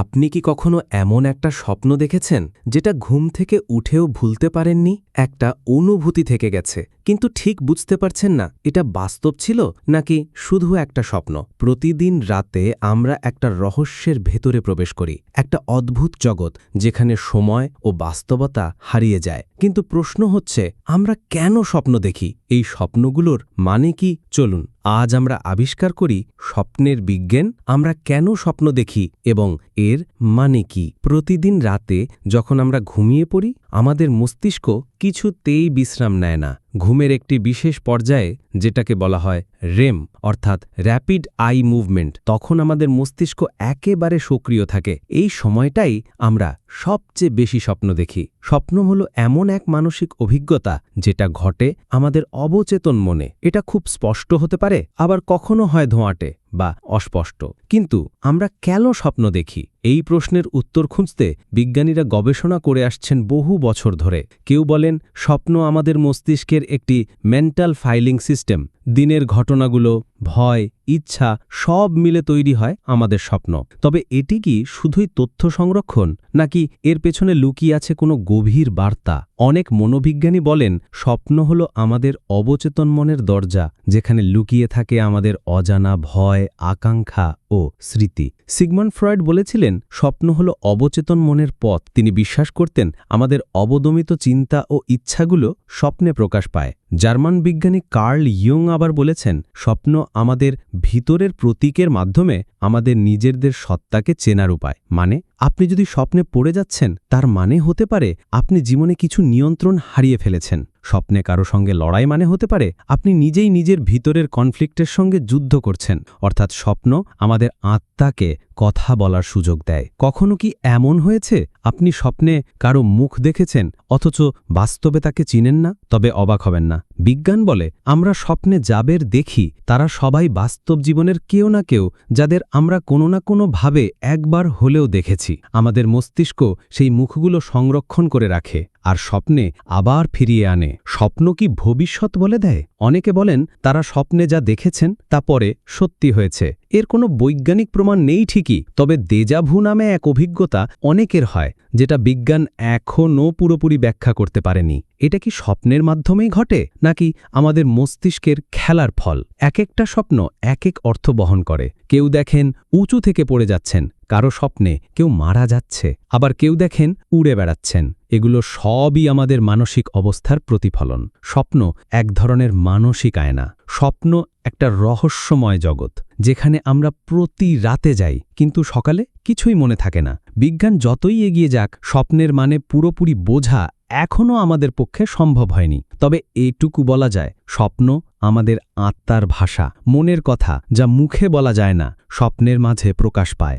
আপনি কি কখনো এমন একটা স্বপ্ন দেখেছেন যেটা ঘুম থেকে উঠেও ভুলতে পারেননি? একটা অনুভূতি থেকে গেছে, কিন্তু ঠিক বুঝতে পারছেন না, এটা বাস্তব ছিল নাকি শুধু একটা স্বপ্ন? প্রতিদিন রাতে আমরা একটা রহস্যের ভেতরে প্রবেশ করি, একটা অদ্ভুত জগৎ যেখানে সময় ও বাস্তবতা হারিয়ে যায়। কিন্তু প্রশ্ন হচ্ছে, আমরা কেন স্বপ্ন দেখি? এই স্বপ্নগুলোর মানে কি? চলুন। আজ আমরা আবিষ্কার করি স্বপ্নের বিজ্ঞান, আমরা কেন স্বপ্ন দেখি এবং এর মানে কি। প্রতিদিন রাতে যখন আমরা ঘুমিয়ে পড়ি, আমাদের মস্তিষ্ক কিছুতেই বিশ্রাম নেয় না। ঘুমের একটি বিশেষ পর্যায়ে, যেটাকে বলা হয় রেম অর্থাৎ র্যাপিড আই মুভমেন্ট তখন আমাদের মস্তিষ্ক একেবারে সক্রিয় থাকে। এই সময়টাই আমরা সবচেয়ে বেশি স্বপ্ন দেখি। স্বপ্ন হলো এমন এক মানসিক অভিজ্ঞতা, যেটা ঘটে আমাদের অবচেতন মনে। এটা খুব স্পষ্ট হতে পারে, আবার কখনো হয় ধোঁয়াটে। বা অস্পষ্ট। কিন্তু আমরা কেন স্বপ্ন দেখি? এই প্রশ্নের উত্তর খুঁজতে বিজ্ঞানীরা গবেষণা করে আসছেন বহু বছর ধরে। কেউ বলেন, স্বপ্ন আমাদের মস্তিষ্কের একটি মেন্টাল ফাইলিং সিস্টেম দিনের ঘটনাগুলো, ভয় ইচ্ছা সব মিলে তৈরি হয় আমাদের স্বপ্ন। তবে এটি কি শুধুই তথ্য সংরক্ষণ, নাকি এর পেছনে লুকিয়ে আছে কোনো গভীর বার্তা? অনেক মনোবিজ্ঞানী বলেন, স্বপ্ন হল আমাদের অবচেতন মনের দরজা, যেখানে লুকিয়ে থাকে আমাদের অজানা ভয়, আকাঙ্ক্ষা ও স্মৃতি। সিগমন্ড ফ্রয়েড বলেছিলেন, স্বপ্ন হল অবচেতন মনের পথ। তিনি বিশ্বাস করতেন, আমাদের অবদমিত চিন্তা ও ইচ্ছাগুলো স্বপ্নে প্রকাশ পায়। জার্মান বিজ্ঞানী কার্ল ইয়ং আবার বলেছেন, স্বপ্ন আমাদের ভিতরের প্রতীকের মাধ্যমে আমাদের নিজেদের সত্তাকে চেনার উপায় মানে আপনি যদি স্বপ্নে পড়ে যাচ্ছেন, তার মানে হতে পারে আপনি জীবনে কিছু নিয়ন্ত্রণ হারিয়ে ফেলেছেন। স্বপ্নে কারও সঙ্গে লড়াই মানে হতে পারে আপনি নিজেই নিজের ভিতরের কনফ্লিক্টের সঙ্গে যুদ্ধ করছেন। অর্থাৎ স্বপ্ন আমাদের আত্মাকে কথা বলার সুযোগ দেয়। কখনো কি এমন হয়েছে? আপনি স্বপ্নে কারও মুখ দেখেছেন, অথচ বাস্তবে তাকে চিনেন না? তবে অবাক হবেন না। বিজ্ঞান বলে, আমরা স্বপ্নে যাবের দেখি, তারা সবাই বাস্তব জীবনের কেউ না কেউ, যাদের আমরা কোনো না কোনো ভাবে একবার হলেও দেখেছি। আমাদের মস্তিষ্ক সেই মুখগুলো সংরক্ষণ করে রাখে। আর স্বপ্নে আবার ফিরিয়ে আনে। স্বপ্ন কি ভবিষ্যৎ বলে দেয়? অনেকে বলেন, তারা স্বপ্নে যা দেখেছেন, তা পরে সত্যি হয়েছে। এর কোনো বৈজ্ঞানিক প্রমাণ নেই ঠিকই, তবে দেজাভু নামে এক অভিজ্ঞতা অনেকের হয়, যেটা বিজ্ঞান এখনও পুরোপুরি ব্যাখ্যা করতে পারেনি। এটা কি স্বপ্নের মাধ্যমেই ঘটে, নাকি আমাদের মস্তিষ্কের খেলার ফল? এক একটা স্বপ্ন এক এক অর্থ বহন করে। কেউ দেখেন, উঁচু থেকে পড়ে যাচ্ছেন কারও স্বপ্নে কেউ মারা যাচ্ছে, আবার কেউ দেখেন উড়ে বেড়াচ্ছেন। এগুলো সবই আমাদের মানসিক অবস্থার প্রতিফলন। স্বপ্ন এক ধরনের মানসিক আয়না। স্বপ্ন একটা রহস্যময় জগৎ, যেখানে আমরা প্রতি রাতে যাই, কিন্তু সকালে কিছুই মনে থাকে না। বিজ্ঞান যতই এগিয়ে যাক, স্বপ্নের মানে পুরোপুরি বোঝা এখনও আমাদের পক্ষে সম্ভব হয়নি। তবে এইটুকু বলা যায়, স্বপ্ন আমাদের আত্মার ভাষা, মনের কথা, যা মুখে বলা যায় না, স্বপ্নের মাঝে প্রকাশ পায়।